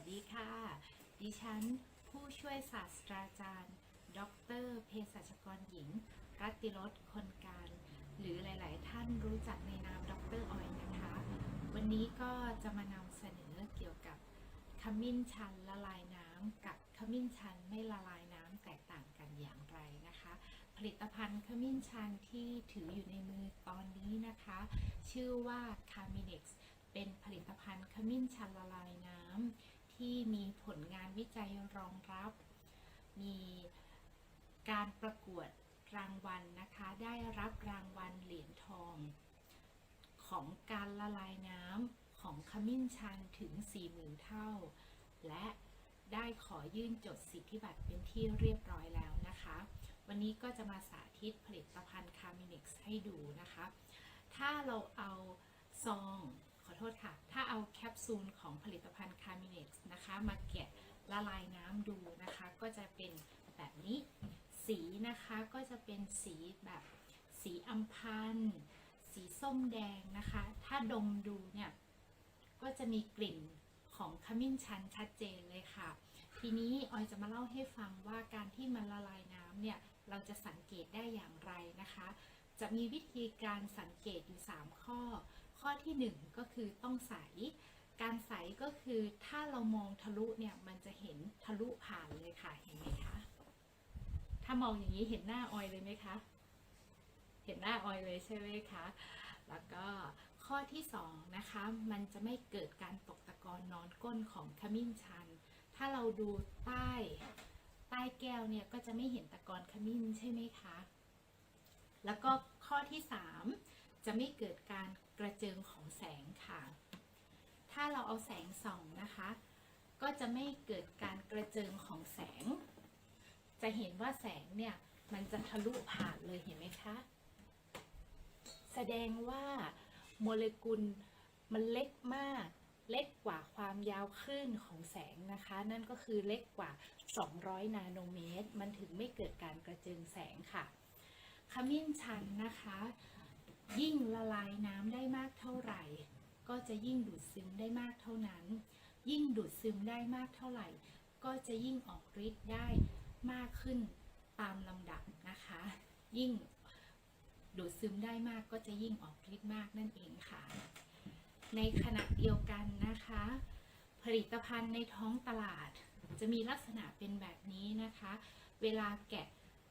วัสดีค่ะ ดิฉัน ผู้ช่วยศาสตราจารย์ ดรเภสัชกรหญิง รัตติรสคนการ หรือหลาย ๆ ท่านรู้จักในนามดรออยนะคะ วันนี้ก็จะมานำเสนอเกี่ยวกับขมิ้นชันละลายน้ำกับขมิ้นชันไม่ละลายน้ำแตกต่างกันอย่างไรนะคะ ผลิตภัณฑ์ขมิ้นชันที่ถืออยู่ในมือตอนนี้นะคะ ชื่อว่า c a m i n e x เป็นผลิตภัณฑ์ขมิ้นชันละลายน้ำ ที่มีผลงานวิจัยรองรับ มีการประกวดรางวัลนะคะ ได้รับรางวัลเหรียญทอง ของการละลายน้ำของขมิ้นชันถึง 40,000 เท่า และได้ขอยื่นจดสิทธิบัตรเป็นที่เรียบร้อยแล้วนะคะ วันนี้ก็จะมาสาธิตผลิตภัณฑ์คาร์มินิกซ์ให้ดูนะคะ ถ้าเราเอาซอง อโทษค่ะ ถ้าเอาแคปซูลของผลิตภัณฑ์คามินิกซ์นะคะ มาแกะละลายน้ำดูนะคะ ก็จะเป็นแบบนี้ สีนะคะก็จะเป็นสีแบบสีอัมพันธ์สีส้มแดงนะคะ ถ้าดมดูเนี่ย ก็จะมีกลิ่นของขมิ้นชันชัดเจนเลยค่ะ ทีนี้ออยจะมาเล่าให้ฟังว่าการที่มันละลายน้ำเนี่ย เราจะสังเกตได้อย่างไรนะคะ จะมีวิธีการสังเกตอยู่ 3 ข้อ ข้อทีหนึ่1 ก็คือต้องใส การใสก็คือถ้าเรามองทะลุเนี่ยมันจะเห็นทะลุผ่านเลยค่ะเห็นไหมคะถ้ามองอย่างนี้เห็นหน้าออยเลยไหมคะ เห็นหน้าออยเลยใช่ไหมคะ แล้วก็ข้อที่สองนะคะมันจะไม่เกิดการตกตะกอนนอนก้นของขมิ้นชัน ถ้าเราดูใต้ใต้แก้วเนี่ยก็จะไม่เห็นตะกอนขมิ้นใช่ไหมคะ แล้วก็ข้อที่สาม จะไม่เกิดการกระเจิงของแสงค่ะ ถ้าเราเอาแสงส่องนะคะ ก็จะไม่เกิดการกระเจิงของแสง จะเห็นว่าแสงเนี่ยมันจะทะลุผ่านเลยเห็นไหมคะ แสดงว่าโมเลกุลมันเล็กมาก เล็กกว่าความยาวคลื่นของแสงนะคะ นั่นก็คือเล็กกว่า 200 นาโนเมตร มันถึงไม่เกิดการกระเจิงแสงค่ะ ขมิ้นชันนะคะ ยิ่งละลายน้ำได้มากเท่าไหร่ ก็จะยิ่งดูดซึมได้มากเท่านั้น ยิ่งดูดซึมได้มากเท่าไหร่ ก็จะยิ่งออกฤทธิ์ได้มากขึ้นตามลำดับนะคะ ยิ่งดูดซึมได้มากก็จะยิ่งออกฤทธิ์มากนั่นเองค่ะ ในขณะเดียวกันนะคะ ผลิตภัณฑ์ในท้องตลาด จะมีลักษณะเป็นแบบนี้นะคะ เวลาแกะ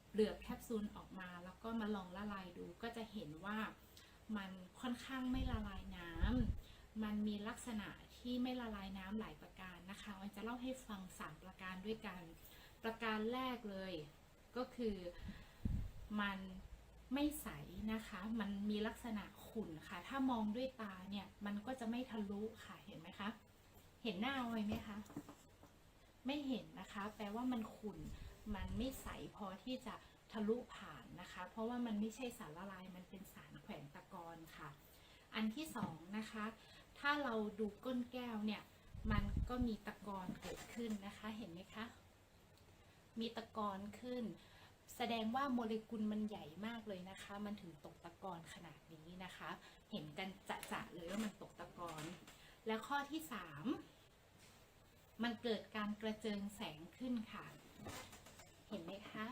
เปลือกแคปซูลออกมา แล้วก็มาลองละลายดูก็จะเห็นว่า มันค่อนข้างไม่ละลายน้ำมันมีลักษณะที่ไม่ละลายน้ำหลายประการนะคะวันจะเล่าให้ฟัง 3 ประการด้วยกัน ประการแรกเลย ก็คือมันไม่ใสนะคะ มันมีลักษณะขุ่นค่ะ ถ้ามองด้วยตาเนี่ย มันก็จะไม่ทะลุค่ะ เห็นไหมคะ เห็นหน้าออยไหมคะ ไม่เห็นนะคะ แปลว่ามันขุ่น มันไม่ใสพอที่จะ ลุผ่านนะคะ เพราะว่ามันไม่ใช่สารละลายมันเป็นสารแขวนตะกอนค่ะ อันที่สองนะคะ ถ้าเราดูก้นแก้วเนี่ย มันก็มีตะกอนเกิดขึ้นนะคะ เห็นไหมคะ มีตะกอนขึ้น แสดงว่าโมเลกุลมันใหญ่มากเลยนะคะ มันถึงตกตะกอนขนาดนี้นะคะ เห็นกันจะๆเลยว่ามันตกตะกอน แล้วข้อที่สามมันเกิดการกระเจิงแสงขึ้นค่ะ เห็นไหมคะ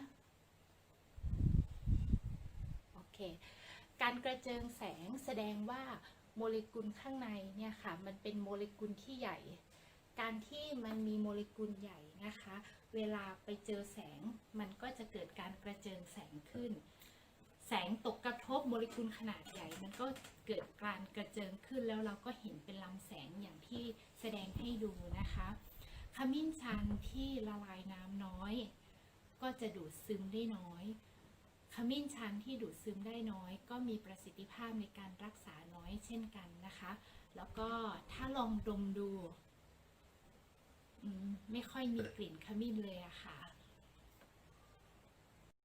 โอเค การกระเจิงแสงแสดงว่าโมเลกุลข้างในเนี่ยค่ะมันเป็นโมเลกุลที่ใหญ่ การที่มันมีโมเลกุลใหญ่นะคะ เวลาไปเจอแสงมันก็จะเกิดการกระเจิงแสงขึ้น แสงตกกระทบโมเลกุลขนาดใหญ่ มันก็เกิดการกระเจิงขึ้นแล้วเราก็เห็นเป็นลำแสงอย่างที่แสดงให้ดูนะคะขมิ้นชันที่ละลายน้ำน้อย ก็จะดูดซึมได้น้อย ขมิ้นชันที่ดูดซึมได้น้อย ก็มีประสิทธิภาพในการรักษาน้อยเช่นกันนะคะ แล้วก็ถ้าลองดมดู ไม่ค่อยมีกลิ่นขมิ้นเลยอะค่ะ